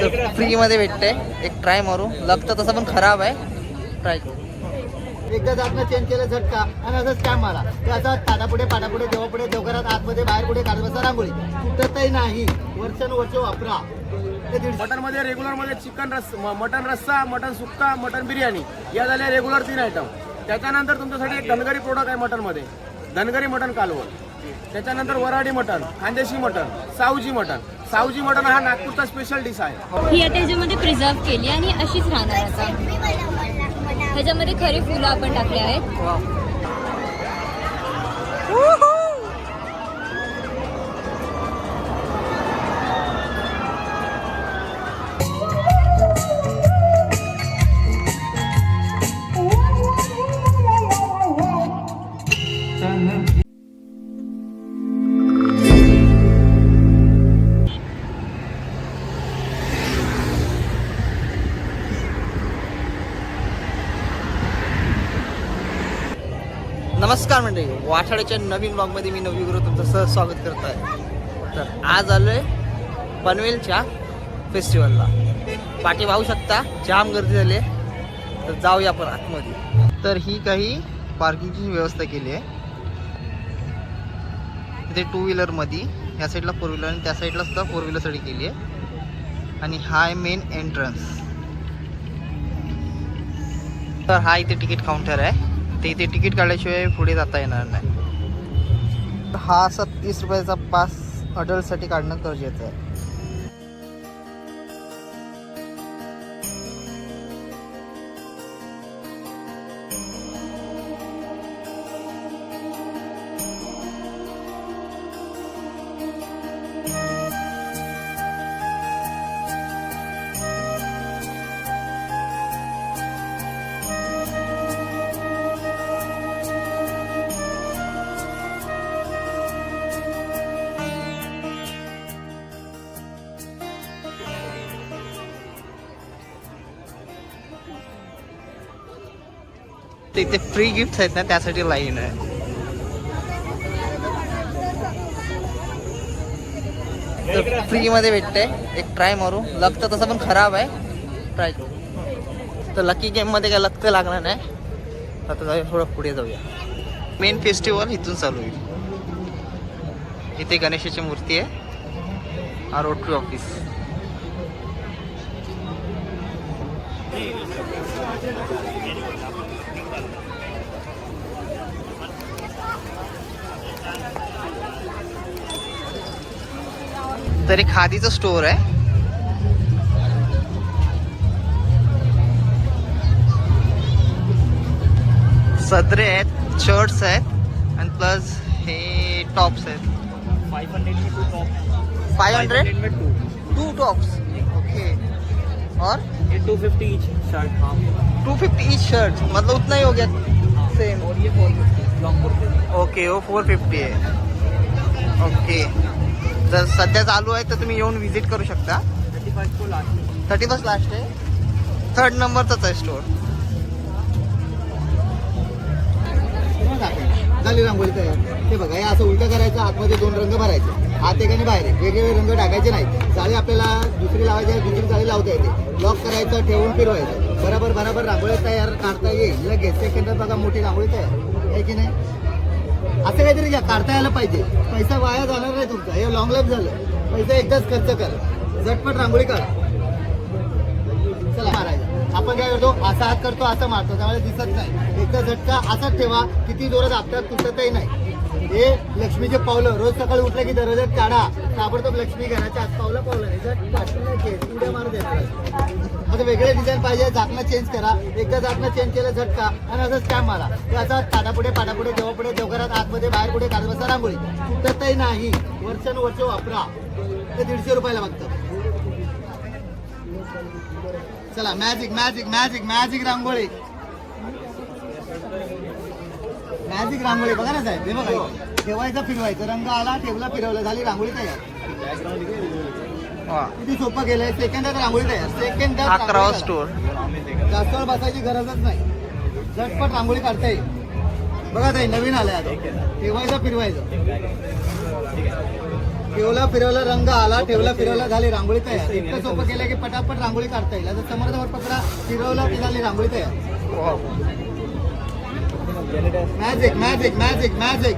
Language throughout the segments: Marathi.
तर फ्रीमध्ये भेटते. एक ट्राय मारू. लागतं तसं पण खराब आहे. ट्राय करू. एकदा जातनं चेंज केलं झटका. आणि असं स्कॅम मारा ते असं पाटापुढे पाटापुढे देवापुढे देवघरात आतमध्ये बाहेर पुढे काढत बसा रांगोळी. कुठतही नाही. वर्षानुवर्ष वापरा. ते दीडशे मटनमध्ये रेग्युलरमध्ये चिकन रस म- मटन रस्सा मटन सुक्का मटन बिर्याणी. या झाल्या रेग्युलर तीन आयटम त्याच्यानंतर तुमच्यासाठी एक धनगरी प्रोडक्ट आहे मटनमध्ये धनगरी मटन कालवण. त्याच्यानंतर Varadi mutton Khandeshi mutton Saoji mutton. Saoji mutton हा नागपूरचा स्पेशल डिश आहे. ही आता याच्यामध्ये प्रिझर्व केली आणि अशीच राहणार आता. ह्याच्यामध्ये खरी फुलं आपण टाकले आहेत. नमस्कार मंडळी वाठाड्याच्या नवीन ब्लॉगमध्ये मी नवी गुरु तुमचं सहज स्वागत करत आहे. तर आज आलो आहे पनवेलच्या फेस्टिवलला पाठी पाहू शकता जाम गर्दी झाली आहे तर जाऊया आपण आतमध्ये. तर ही काही पार्किंगची व्यवस्था केली आहे. इथे टू व्हीलरमध्ये ह्या साईडला फोर व्हीलर आणि त्या साईडला सुद्धा फोर व्हीलरसाठी केली आहे. आणि हा आहे मेन एंट्रन्स तर हा इथे तिकीट काउंटर आहे. ते इथे तिकीट काढल्याशिवाय पुढे जाता येणार नाही. हा असा तीस रुपयाचा पास अडल्टसाठी काढणं गरजेचं आहे. इथे फ्री गिफ्ट आहेत ना त्यासाठी लाईन आहे. तर फ्रीमध्ये भेटते. एक ट्राय मारू. लागतं तसं पण खराब आहे. ट्राय करू. तर लकी गेममध्ये काय लक लागणार नाही. आता जाऊया थोडं पुढे जाऊया. मेन फेस्टिवल इथून चालू होईल इथे गणेशाची मूर्ती आहे. हा रोटरी ऑफिस तर एक खादीचं स्टोअर आहे सदरे आहेत शर्ट्स आहेत आणि प्लस हे टॉप्स आहेत फाइव हंड्रेड में टू टू टॉप्स ओके और? ये टू फिफ्टी ईच शर्ट हाँ। टू फिफ्टी ईच शर्ट मतलब उतना ही हो गया? सेम और ये फोर फिफ्टी लॉन्ग ओके वो फोर फिफ्टी आहे ओके जर सध्या चालू आहे तर तुम्ही येऊन व्हिजिट करू शकता. Thirty five last thirty first last आहे थर्ड नंबरचाच आहे स्टोअर झाली रांगोळी तयार. हे बघा हे असं उलटं करायचं आतमध्ये दोन रंग भरायचे. आत एक आणि बाहेर एक. वेगवेगळे रंग टाकायचे नाही जाळी आपल्याला दुसरी लावायची आहे दुसरी जाळी लावता येते. लॉक करायचं ठेवून फिरवायचं. बरोबर बरोबर रांगोळी तयार काढता येईल. लगेच. सेकंदात बघा मोठी रांगोळी तयार. आहे की नाही? असं काहीतरी घ्या काढता यायला पाहिजे. पैसा वाया जाणार नाही तुमचा. हे लॉंग लाईफ झालं. पैसा एकदाच खर्च करा. झटपट रांगोळी काढा. चला मारायचा. आपण काय करतो? असा हात करतो असं मारतो. त्यामुळे दिसत नाही. एकदा झटका असाच ठेवा. किती जोरात आपल्यात तुटतही नाही. हे लक्ष्मीचे पावलं. रोज सकाळी उठलं की दरवाजात काढा. ताबडतोब लक्ष्मी घराच्या आत पावलं पावलं नाही. जर नाही घे, उड्या मारू द्यायचं आता वेगळे डिझाईन पाहिजे झाकणं चेंज करा एकदा झाकणं चेंज केलं झटका आणि असं स्कॅम मारा. ते असं पाटापुढे पाटापुढे देवापुढे देवघरात आतमध्ये बाहेर पुढे काढत बसा रांगोळी. ते नाही वर्षानुवर्ष वापरा. ते दीडशे रुपयाला बघतं चला मॅजिक मॅजिक मॅजिक मॅजिक रांगोळी. मॅजिक रांगोळी बघा ना साहेब हे बघा. ठेवायचं फिरवायचं. रंग आला ठेवला फिरवलं झाली रांगोळी तयार. किती सोपं गेलंय सेकंदात रांगोळी तयार सेकंदात अकरावा रांगोळी करा. जास्त वेळ बसायची गरजच नाही. झटपट रांगोळी काढता येईल. बघा ताई नवीन आलंय आता. ठेवायचं फिरवायचं. ठेवला फिरवला रंग आला ठेवला फिरवला झाली रांगोळी तयार. इतकं सोपं केलं की पटापट रांगोळी काढता येईल. आता समोर समोर पत्रा फिरवलं की झाली रांगोळी तयार. मॅजिक मॅजिक मॅजिक मॅजिक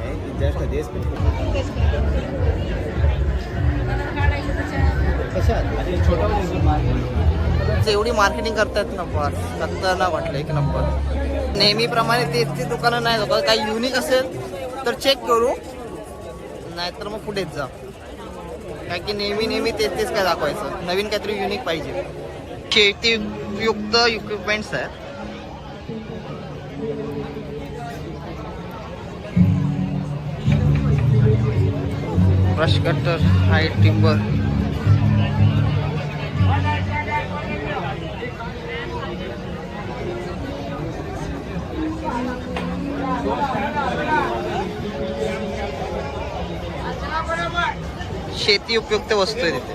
एवढी मार्केटिंग करतात ना बस खतरनाक वाटलं एक नंबर नेहमीप्रमाणे तेच ते दुकानं नाही लोक. काही युनिक असेल तर चेक करू. नाहीतर मग पुढेच जा. काय की नेहमी नेहमी तेच तेच काय दाखवायचं. नवीन काहीतरी युनिक पाहिजे. शेतीयुक्त इक्विपमेंट्स आहेत. ब्रश कटर हाय टिंबर शेती उपयुक्त वस्तू आहे तिथे.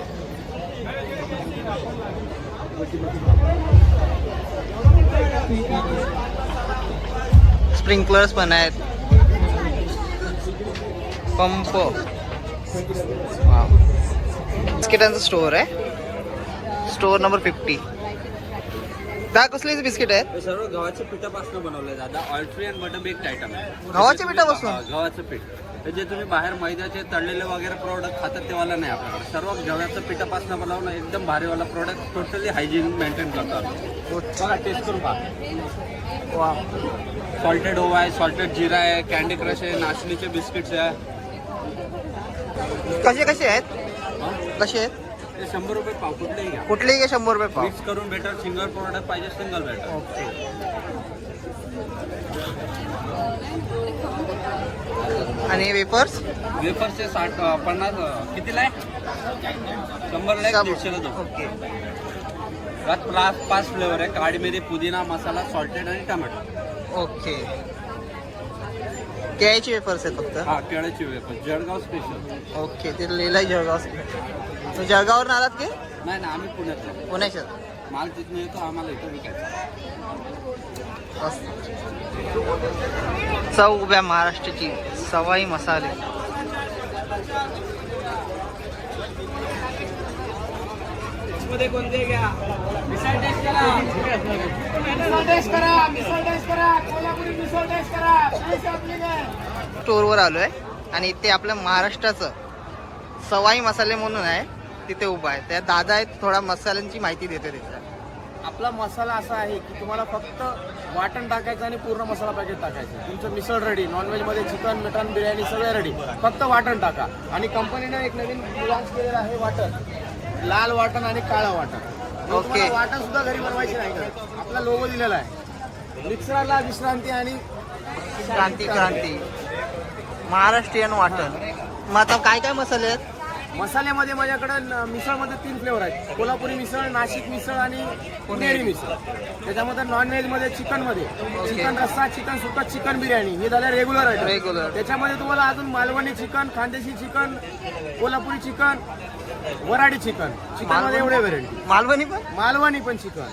स्प्रिंकलर्स पण आहेत. पंप बिस्किटांचं स्टोअर आहे. स्टोअर नंबर फिफ्टी त्या कसलीच बिस्किट आहेत? सर्व गव्हाच्या पिठापासून बनवलं oil free and butter baked item आहे गव्हाच्या पिठापासून? गव्हाचं पीठ. जे तुम्ही बाहेर मैद्याचे तळलेले वगैरे प्रोडक्ट खातात तेवाला नाही आपल्याकडे. सर्व गव्हाचं पिठापासून बनवणं एकदम भारीवाला प्रोडक्ट टोटली हायजीन मेंटेन करतो बघा टेस्ट करून पहा. वा. सॉल्टेड ओवा आहे सॉल्टेड जिरा आहे कॅन्डी क्रश आहे नाचणीचे बिस्किट्स आहे. कसे कसे आहेत? कसे आहेत? ते शंभर रुपये पाव कुठलेही घ्या. कुठलेही घे शंभर रुपये पाव. मिक्स करून बेटर सिंगल प्रोडक्ट पाहिजे सिंगल बेटर ओके. आणि वेपर्स वेफरचे साठ पन्नास कितीला आहे? शंभरला एक दीडशेला दोन ओके. यात पाच पाच फ्लेवर आहे. काळी मिरी पुदिना मसाला सॉल्टेड आणि टमॅटो. ओके. केळीचे वेफर्स आहेत फक्त? हा केळ्याची वेफर जळगाव स्पेशल ओके ते लिहिलंय जळगाव तो जळगावरून आलात की? नाही ना आम्ही पुण्यात पुण्याच्या माल तिथून येतो आम्हाला इथं विकायचा. चव उभ्या महाराष्ट्राची सवाई मसाले. मध्ये कोणते घ्या? मिसळ टेस्ट स्टोअरवर आलो आहे आणि इथे आपल्या महाराष्ट्राचं सवाई मसाले म्हणून आहे. तिथे उभा आहे. त्या दादा आहेत थोडा मसाल्यांची माहिती देते तिथे आपला मसाला असा आहे की तुम्हाला फक्त वाटण टाकायचं आणि पूर्ण मसाला पॅकेट टाकायचं. तुमचं मिसळ रेडी नॉनव्हेजमध्ये चिकन मटन बिर्याणी सगळे रेडी फक्त वाटण टाका. आणि कंपनीनं एक नवीन लॉन्च केलेलं आहे वाटण. लाल वाटण आणि काळं वाटण. ओके वाटण सुद्धा घरी बनवायचे नाही का? आपला लोगो दिलेला आहे. मिक्सरला विश्रांती आणि क्रांती क्रांती. महाराष्ट्रीयन वाटण. मग आता काय काय मसाले आहेत? मसाल्यामध्ये माझ्याकडे मिसळमध्ये तीन फ्लेवर आहेत. कोल्हापुरी मिसळ नाशिक मिसळ आणि पुणेरी. मिसळ. त्याच्यामध्ये नॉनव्हेजमध्ये चिकनमध्ये चिकन रस्सा चिकन सुक्का चिकन बिर्याणी. हे झालं रेग्युलर आहे Regular. त्याच्यामध्ये तुम्हाला अजून Malvani chicken Khandeshi chicken Kolhapuri chicken Varadi chicken. चिकनमध्ये एवढे व्हेरायटी मालवणी पण? मालवणी पण चिकन.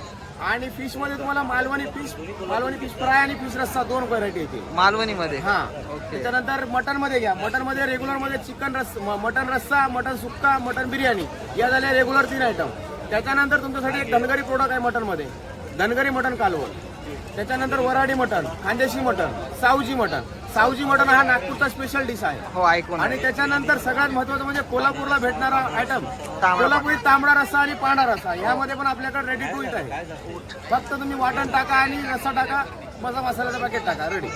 आणि फिशमध्ये तुम्हाला Malvani fish Malvani fish fry आणि फिश रस्सा दोन व्हरायटी येते मालवणी मध्ये हा. ओके. त्याच्यानंतर मटनमध्ये घ्या. मटनमध्ये रेग्युलरमध्ये चिकन रस मटन रस्सा मटन सुक्का मटन बिर्याणी. या झाल्या रेग्युलर तीन आयटम त्याच्यानंतर तुमच्यासाठी एक धनगरी प्रोडक्ट आहे मटनमध्ये. धनगरी मटन कालवण. त्याच्यानंतर Varadi mutton Khandeshi mutton Saoji mutton Saoji mutton हा नागपूरचा स्पेशल डिश आहे. हो ऐकून आणि आहे. त्याच्यानंतर सगळ्यात महत्वाचं म्हणजे कोल्हापूरला भेटणारा आयटम तांबडा कोल्हापुरी तांबडा रस्सा आणि पांढरा रस्सा. यामध्ये पण आपल्याकडे रेडी टू इट आहे. फक्त तुम्ही वाटण टाका आणि रस्सा टाका मसा मसाल्याचं पॅकेट टाका रेडी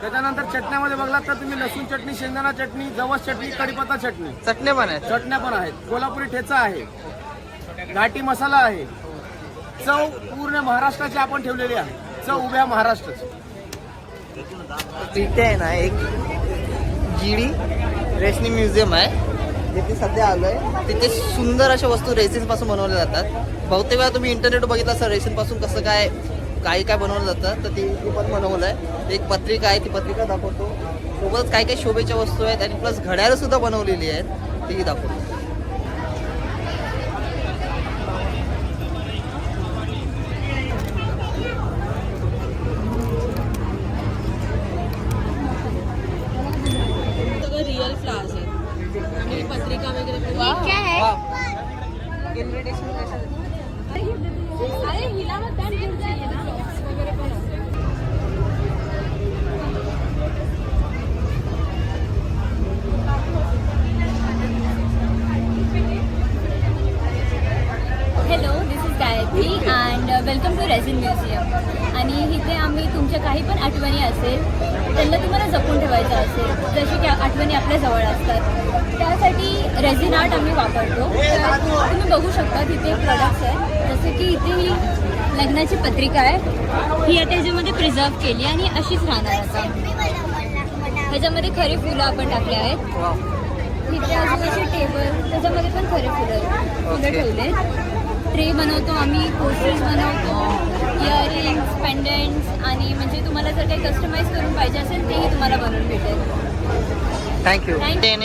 त्याच्यानंतर चटण्यामध्ये बघलात तर तुम्ही लसूण चटणी शेंगदाणा चटणी जवस चटणी कढीपत्ता चटणी. चटण्या पण आहेत. चटण्या पण आहेत. कोल्हापुरी ठेचा आहे. घाटी मसाला आहे. चव पूर्ण महाराष्ट्राची आपण ठेवलेली आहे. चव उभ्या महाराष्ट्राची. इथे आहे ना एक जीडी रेशनी म्युझियम आहे. जिथे सध्या आलोय. तिथे सुंदर अशा वस्तू रेसिनपासून बनवल्या जातात. बहुतेक वेळा तुम्ही इंटरनेट बघितलं असं रेसिनपासून कसं काय काही काय बनवलं जातं तर ती ती पण बनवलं आहे एक पत्रिका आहे ती पत्रिका दाखवतो. सोबतच काही काही शोभेच्या वस्तू आहेत आणि प्लस घड्याळं सुद्धा बनवलेली आहेत. तीही दाखवतो सगळं रिअल फ्लावर्स आहेत आणि पत्रिका वेलकम टू रेझिन म्युझियम आणि इथे आम्ही तुमच्या काही पण आठवणी असेल त्यांना तुम्हाला जपून ठेवायचं असेल जसे की आठवणी आपल्या जवळ असतात. त्यासाठी रेझिन आर्ट आम्ही वापरतो. तर तुम्ही बघू शकता तिथे प्रोडक्ट्स आहेत. जसे की इथे ही लग्नाची पत्रिका आहे. ही आता याच्यामध्ये प्रिझर्व केली आणि अशीच राहणार आता. ह्याच्यामध्ये खरी फुलं आपण टाकली आहेत. तिथे अजून असे टेबल त्याच्यामध्ये पण खरे फुलं फुलं ठेवले ट्रे बनवतो आम्ही पोस्टर्स बनवतो इयरिंग्स पेंडंट्स आणि म्हणजे तुम्हाला जर काही कस्टमाइज करून पाहिजे असेल तेही तुम्हाला बनवून भेटेल. थँक्यू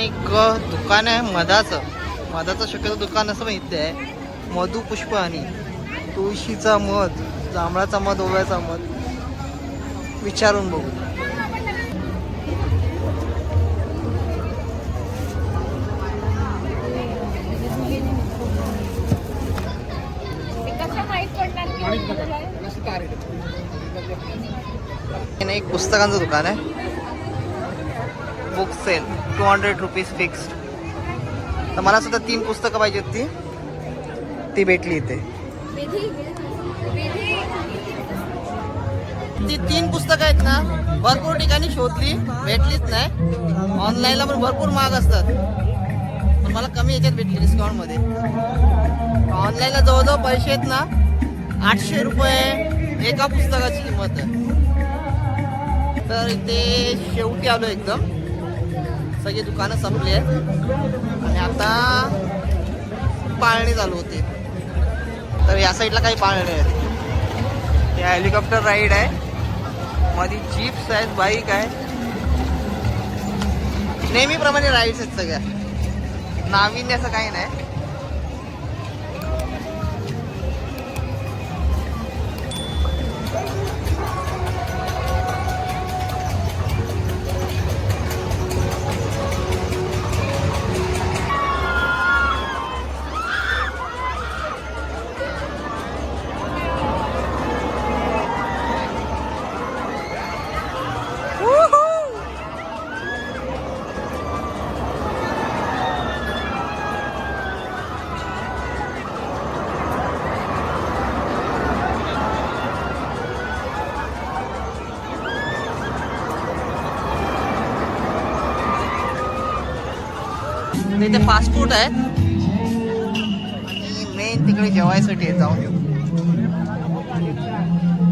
एक दुकान आहे मधाचं. मधाचं शक्यतो दुकान असं माहिती आहे. मधु पुष्प आणि तुळशीचा मध जांभळाचा मध ओव्याचा मध. विचारून बघू. हे एक पुस्तकांचं दुकान आहे. Book sale two hundred rupees fixed तर मला सुद्धा तीन पुस्तकं पाहिजे होती ती भेटली इथे. ती तीन पुस्तकं आहेत ना भरपूर ठिकाणी शोधली भेटलीच नाही. ऑनलाईनला पण भरपूर महाग असतात. पण मला कमी याच्यात भेटली डिस्काउंटमध्ये ऑनलाईनला जवळजवळ पैसे आहेत ना आठशे रुपये एका पुस्तकाची किंमत आहे. तर इथे शेवटी आलो एकदम. सगळी दुकानं संपली आहेत. आणि आता पाळणी चालू होते. तर या साईडला काही पाळणे आहेत. हे हेलिकॉप्टर राईड आहे. मध्ये जीप्स आहेत बाईक आहे. नेहमीप्रमाणे राईड्स आहेत सगळ्या. नाविन्याचं काही नाही. इथे फास्ट फूड आहे. आणि मेन तिकडे जेवायसाठी आहे, जाऊन येऊ.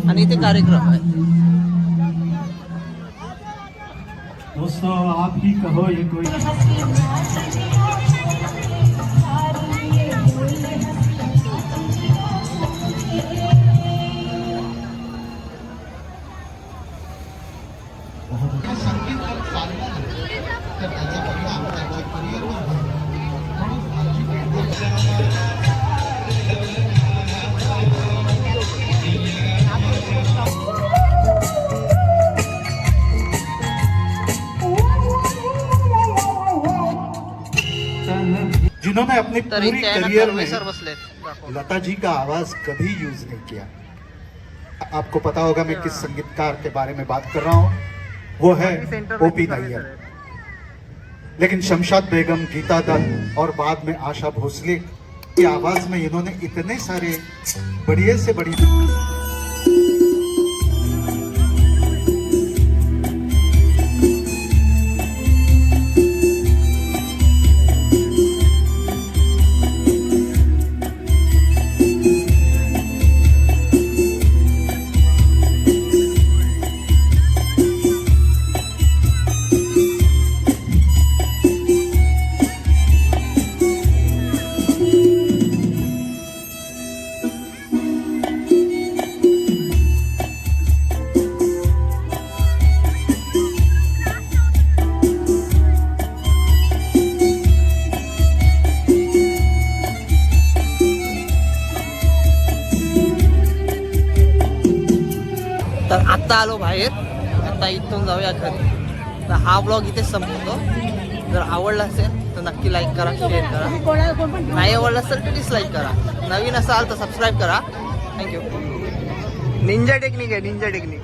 आणि इथे कार्यक्रम आहे. दोस्तों आप ही कहो ये कोई। जिन्होंने अपनी पूरी करियर में. लता जी का आवाज़ कभी यूज़ नहीं किया। आपको पता होगा मैं किस संगीतकार के बारे में बात कर रहा हूँ। वो है ओपी नैयर। लेकिन शमशाद बेगम गीता दत्त और बाद में आशा भोसले की आवाज़ में इन्होंने इतने सारे बढ़िया से बड़ी तर आत्ता आलो बाहेर. आता इथून जाऊया घरी. तर हा ब्लॉग इथे संपतो. जर आवडला असेल तर नक्की लाईक करा शेअर करा. नाही आवडला असेल तर डिसलाईक करा. नवीन असाल तर सबस्क्राईब करा. थँक्यू निंजा टेक्निक आहे निंजा टेक्निक